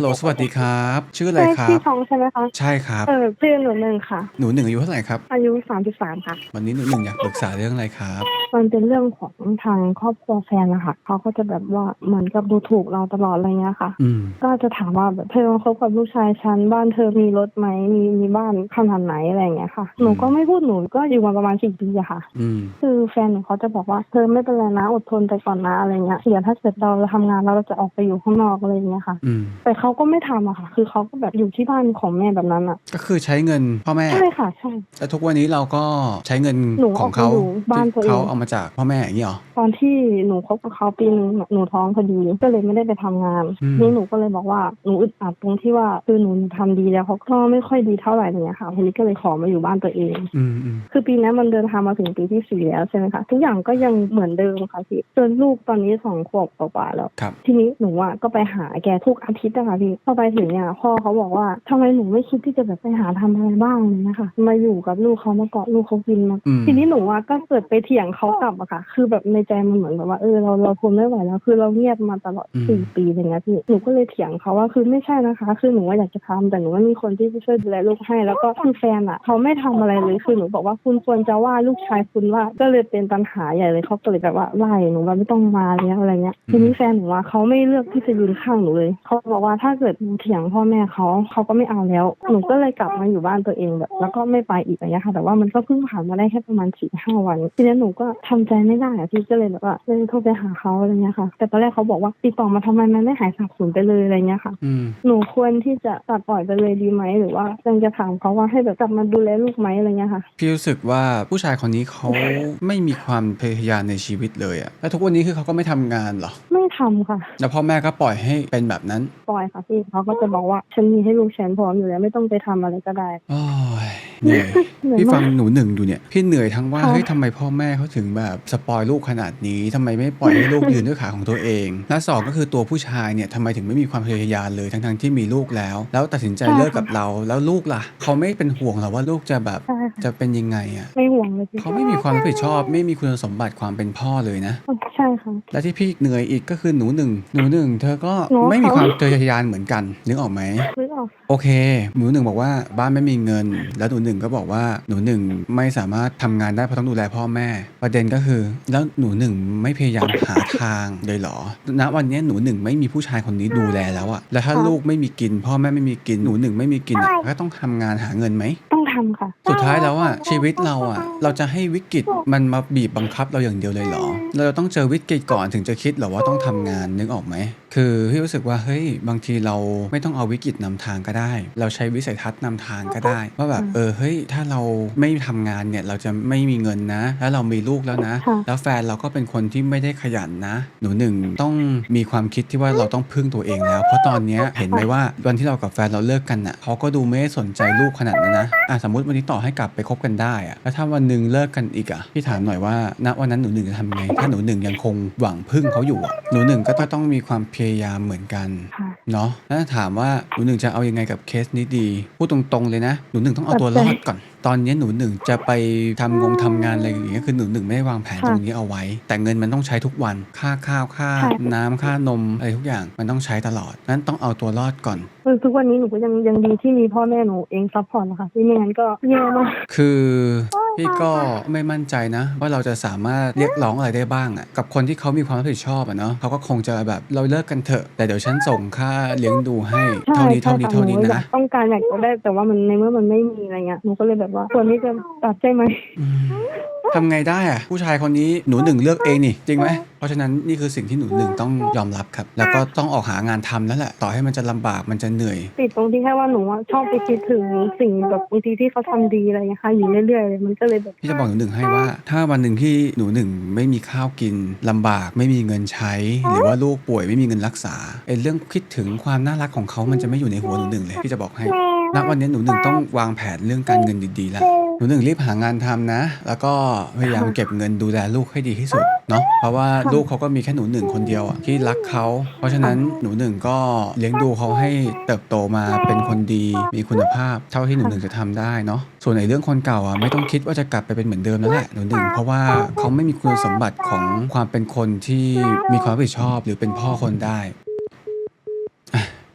ฮัลโหลสวัสดีครับ ชื่ออะไรใช่ครัพี่บทองใช่ไหมคะ ใช่ครับ เออชื่อหนูหนึ่งค่ะ หนูหนึ่งอายุเท่าไหร่ครับ อายุสามสิบสามค่ะ วันนี้หนูหนึ่งอยากปรึกษาเรื่องอะไรครับ มันเป็นเรื่องของทางครอบครัวแฟนนะคะเขาก็จะแบบว่าเหมือนกับดูถูกเราตลอดอะไรเงี้ยค่ะ อืม ก็จะถามว่าแบบเธอมาคบกับลูกชายฉันบ้านเธอมีรถไหมมีมีบ้านขนาดไหนอะไรเงี้ยค่ะ หนูก็ไม่พูดหนูก็อยู่มาประมาณสี่ปีอะค่ะ อืม คือแฟนหนูเขาจะบอกว่าเธอไม่เป็นไรนะอดทนไปก่อนนะอะไรเงี้ยเดี๋ยวถ้าเกิดเราทำงานแล้วเราจะออกไปอยู่ข้างนอกอะไรเงี้ยค่ะ อืมแต่เขาก็ไม่ทำอะค่ะ คือเขาก็แบบอยู่ที่บ้านของแม่แบบนั้นอะก็คือใช้เงินพ่อแม่ ใช่ค่ะใช่แล้วทุกวันนี้เราก็ใช้เงินหนูของเขาเอาไปอยู่บ้านตัวเอง ที่เขาเอามาจากพ่อแม่อย่างนี้เหรอ ตอนที่หนูคบกับเขาปีนึงหนูท้องพอดีก็เลยไม่ได้ไปทำงานอืม นี่หนูก็เลยบอกว่าหนูอึดอัดตรงที่ว่าคือหนูทำดีแล้วเขาก็ไม่ค่อยดีเท่าไหร่อย่างเงี้ยค่ะทีนี้ก็เลยขอมาอยู่บ้านตัวเอง อืมอืมคือปีนี้มันเดินทางมาถึงปีที่สี่แล้วใช่ไหมคะทุกอย่างก็ยังเหมือนเดิมค่ะพี่จนลูกตอนนี้สองขวบกว่าๆแล้ว ครับ ทีนี้หนูอะก็ไปหาแกทุกอาทิตย์อะค่ะพี่พอไปถึงเนี่ยพ่อเขาบอกว่าทำไมหนูไม่คิดที่จะแบบไปหาทำอะไรบ้างเลยนะคะมาอยู่กับลูกเขามาเกาะลูกเขากินมาอืมทีนี้หนูอะก็เกิดไปเถียงเขากลับอะค่ะ คือแบบในใจมันเหมือนแบบว่าเออเราเราทนไม่ไหวแล้ว คือเราเงียบมาตลอดสี่ปีอะไรเงี้ยพี่หนูก็เลยเถียงเขาว่าคือไม่ใช่นะคะ คือหนูว่าอยากจะทำแต่หนูว่ามีคนที่จะช่วยดูแลลูกให้ แล้วก็คือแฟนอะเขาไม่ทำอะไรเลยคือหนูบอกว่าคุณควรจะว่าลูกชายคุณว่าก็เลยเป็นปัญหาใหญ่เลยเขาก็เลยแบบว่าไล่หนูว่าไม่ต้องมาเนี้ยอะไรเงี้ยทีนี้แฟนหนูว่าเขาไม่เลือกที่จะยืนข้างหนูเลยเขาบอกว่าถ้าเกิดหนูเถียงพ่อแม่เขาเขาก็ไม่เอาแล้ว หนูก็เลยกลับมาอยู่บ้านตัวเองแบบ แล้วก็ไม่ไปอีกอะไรเงี้ยค่ะ แต่ว่ามันก็เพิ่งผ่านมาได้แค่ประมาณสี่ห้าวัน ทีนี้หนูก็ทำใจไม่ได้อะพี่ก็เลยแบบว่าเลยโทรไปหาเขาอะไรเงี้ยค่ะ แต่ตอนแรกเขาบอกว่าติดต่อมาทำไมมันไม่หายสาบสูญไปเลยอะไรเงี้ยค่ะอืมหนูควรที่จะตัดปล่อยไปเลยดีไหมหรือว่ายังจะถามเขาว่าให้แบบกลับมาดูแลลูกไหมอะไรเงี้ยค่ะพี่รู้สึกว่าผู้ชายคนนี้เขาไม่มีความพยายามในชีวิตเลยอะแล้วทุกวันนี้คือเขาก็ไม่ทำงานเหรอไม่ทำค่ะ แล้วพ่อแม่ก็ปล่อยให้เป็นแบบนั้น ปล่อยค่ะพี่เขาก็จะบอกว่าฉันมีให้ลูกฉันพร้อมอยู่แล้วไม่ต้องไปทำอะไรก็ได้ โอ้ย เหนื่อยเหนื่อยพี่ฟังมากหนูหนึ่งอยู่เนี่ยพี่เหนื่อยทั้งว่าค่ะเฮ้ยทำไมพ่อแม่เขาถึงแบบสปอยลูกขนาดนี้ทำไมไม่ปล่อยให้ลูกยืนด้วยขาของตัวเองและสองก็คือตัวผู้ชายเนี่ยทำไมถึงไม่มีความพยายามเลยทั้งๆที่มีลูกแล้ว แล้วตัดสินใจเลิกกับเราแล้วลูกล่ะ เขาไม่เป็นห่วงเหรอว่าลูกจะแบบใช่ค่ะจะเป็นยังไงอะไม่ห่วงเลยพี่เขาไม่มีความรับผิดชอบไม่มีคุณสมบัติความเป็นพ่อเลยนะใช่ค่ะและที่พี่เหนื่อยอีกก็คือหนูหนึ่งหนูหนึ่งเธอก็หนูไม่มีเขาความพยายามเหมือนกันนึกออกไหมนึกออกโอเค หนูหนึ่งบอกว่าบ้านไม่มีเงิน แล้วหนูหนึ่งก็บอกว่าหนูหนึ่งไม่สามารถทำงานได้เพราะต้องดูแลพ่อแม่ ประเด็นก็คือ แล้วหนูหนึ่งไม่พยายามหาทางเลยเหรอณวันนี้หนูหนึ่งไม่มีผู้ชายคนนี้ดูแลแล้วอะแล้วถ้าค่ะลูกไม่มีกิน พ่อแม่ไม่มีกินหนูหนึ่งไม่มีกินอะก็ต้องทำงานหาเงินไหม ต้อง ทำค่ะ สุดท้ายแล้วอะชีวิตเราอะเราจะให้วิกฤตมันมาบีบบังคับเราอย่างเดียวเลยเหรอ เราต้องเจอวิกฤตก่อนถึงจะคิดเหรอว่าต้องทำงานนึกออกไหมคือพี่รู้สึกว่าเฮ้ยบางทีเราไม่ต้องเอาวิกฤตนำทางก็ได้ เราใช้วิสัยทัศน์นำทางก็ได้ ว่าแบบเออเฮ้ยถ้าเราไม่ทำงานเนี่ยเราจะไม่มีเงินนะ แล้วเรามีลูกแล้วนะค่ะแล้วแฟนเราก็เป็นคนที่ไม่ได้ขยันนะ หนูหนึ่งต้องมีความคิดที่ว่าเราต้องพึ่งตัวเองแล้ว เพราะตอนเนี้ยเห็นไหมว่าวันที่เรากับแฟนเราเลิกกันอะเขาก็ดูไม่ได้สนใจลูกขนาดนั้นนะอะสมมติวันนี้ต่อให้กลับไปคบกันได้อะแล้วถ้าวันหนึ่งเลิกกันอีกอะพี่ถามหน่อยว่าณวันนั้นหนูหนึ่งจะทำไง ถ้าหนูหนึ่งยังคงหวังพึ่งเขาอยู่อะหนูหนึ่งก็ต้องมีความพยายามเหมือนกันค่ะ เนาะแล้วถ้าถามว่าหนูหนึ่งจะเอายังไงกับเคสนี้ดีพูดตรงๆเลยนะ หนูหนึ่งต้องเอาตัวรอดก่อน ตอนนี้หนูหนึ่งจะไปทำงงทำงานอะไรอย่างเงี้ยคือหนูหนึ่งไม่ได้วางแผนค่ะตรงนี้เอาไว้ แต่เงินมันต้องใช้ทุกวันค่าข้าวค่าค่ะ น้ำค่านมอะไรทุกอย่างมันต้องใช้ตลอดนั้นต้องเอาตัวรอดก่อน คือทุกวันนี้หนูก็ยังยังดีที่มีพ่อแม่หนูเองซัพพอร์ตนะคะที่ไม่งั้นก็แย่มาก คือ พี่ก็ไม่มั่นใจนะ ว่าเราจะสามารถเรียกร้องอะไรได้บ้างอะกับคนที่เขามีความรับผิดชอบอะเนาะเขาก็คงจะแบบเราเลิกกันเถอะ แต่เดี๋ยวฉันส่งค่าเลี้ยงดูให้ใช่เท่านี้ใช่เท่านี้ค่ะเท่านี้หนูอยานะกต้องการอยากจะได้แต่ว่ามันในเมื่อมันไม่มีอะไรเงี้ยหนูก็เลยแบบว่าควรที่จะตัดใจไหมอืม ทำไงได้อะผู้ชายคนนี้หนูหนึ่งเลือกเองนี่จริงไหมเพราะฉะนั้นนี่คือสิ่งที่หนูหนึ่งต้องยอมรับครับ แล้วก็ต้องออกหางานทำแล้วแหละต่อให้มันจะลำบากมันจะเหนื่อย ติดตรงที่แค่ว่าหนูอะชอบไปคิดถึงสิ่งแบบบางทีที่เขาทำดีอะไรเงี้ยค่ะอยู่เรื่อยๆเลยมันก็เลยแบบ พี่จะบอกหนูหนึ่งให้ว่า ถ้าวันหนึ่งที่หนูหนึ่งไม่มีข้าวกินลำบากไม่มีเงินใช้ หรือว่าลูกป่วยไม่มีเงินรักษาไอ้เรื่องคิดถึงความน่ารักของเขามันจะไม่อยู่ในหัวหนูหนึ่งเลยพี่จะบอกให้ณวันนี้หนูหนึ่งต้องวางแผนเรื่องการเงินดีๆแล้ว หนูหนึ่งรีบหางานทำนะ แล้วก็พยายามเก็บเงินดูแลลูกให้ดีที่สุดเนาะเพราะว่าลูกเขาก็มีแค่หนูหนึ่งคนเดียวที่รักเขาเพราะฉะนั้นหนูหนึ่งก็เลี้ยงดูเขาให้เติบโตมาเป็นคนดีมีคุณภาพ เท่าที่หนูหนึ่งจะทำได้เนาะส่วนในเรื่องคนเก่าอะไม่ต้องคิดว่าจะกลับไปเป็นเหมือนเดิมแล้วแหละหนูหนึ่งเพราะว่าเขาไม่มีคุณสมบัติของความเป็นคนที่มีความรับผิดชอบ หรือเป็นพ่อคนได้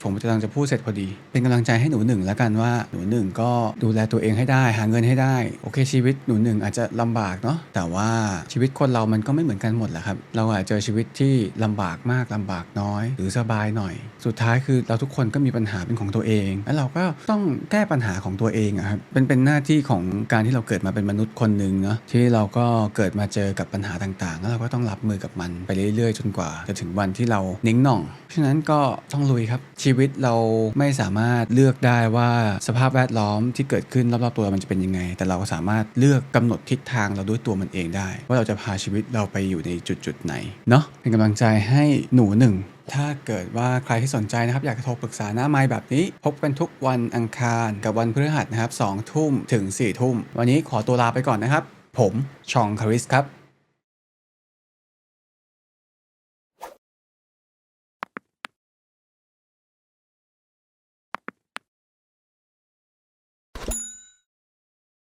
ผมกำลังจะพูดเสร็จพอดี เป็นกำลังใจให้หนูหนึ่งแล้วกันว่าหนูหนึ่งก็ดูแลตัวเองให้ได้ หาเงินให้ได้ โอเคชีวิตหนูหนึ่งอาจจะลำบากเนาะแต่ว่าชีวิตคนเรามันก็ไม่เหมือนกันหมดแหละครับ เราอาจจะเจอชีวิตที่ลำบากมากลำบากน้อย หรือสบายหน่อย สุดท้ายคือเราทุกคนก็มีปัญหาเป็นของตัวเอง แล้วเราก็ต้องแก้ปัญหาของตัวเองครับเป็นเป็นหน้าที่ของการที่เราเกิดมาเป็นมนุษย์คนหนึ่งเนาะที่เราก็เกิดมาเจอกับปัญหาต่างๆ แล้วเราก็ต้องรับมือกับมันไปเรื่อยๆ จนกว่า จะถึงวันที่เรานิ่งหน่อง ฉะนั้นก็ต้องลุยครับชีวิตเราไม่สามารถเลือกได้ว่าสภาพแวดล้อมที่เกิดขึ้นรอบๆตัวเรามันจะเป็นยังไง แต่เราก็สามารถเลือกกำหนดทิศทางเราด้วยตัวมันเองได้ ว่าเราจะพาชีวิตเราไปอยู่ในจุดๆไหนเนาะเป็นกำลังใจให้หนูหนึ่งถ้าเกิดว่าใครที่สนใจนะครับ อยากจะโทรปรึกษาหน้าไม้แบบนี้ พบกันทุกวันอังคารกับวันพฤหัสนะครับ2ทุ่มถึง4ทุ่ม วันนี้ขอตัวลาไปก่อนนะครับ ผมชองคาริสครับ